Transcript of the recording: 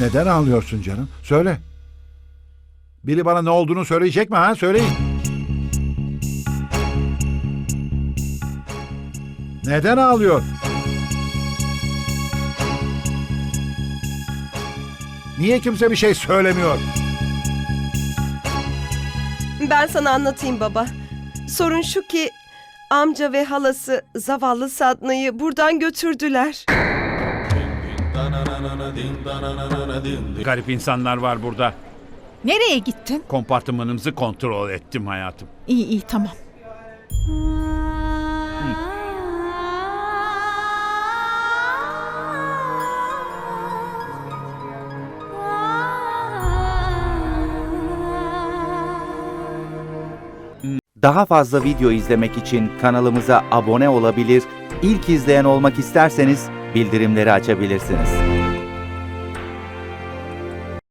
Neden ağlıyorsun canım? Söyle. Biri bana ne olduğunu söyleyecek mi ha? Söyleyin. Neden ağlıyor? Niye kimse bir şey söylemiyor? Ben sana anlatayım baba. Sorun şu ki amca ve halası zavallı Sadna'yı buradan götürdüler. Garip insanlar var burada. Nereye gittin? Kompartımanımızı kontrol ettim hayatım. İyi iyi tamam. Daha fazla video izlemek için kanalımıza abone olabilir, ilk izleyen olmak isterseniz bildirimleri açabilirsiniz.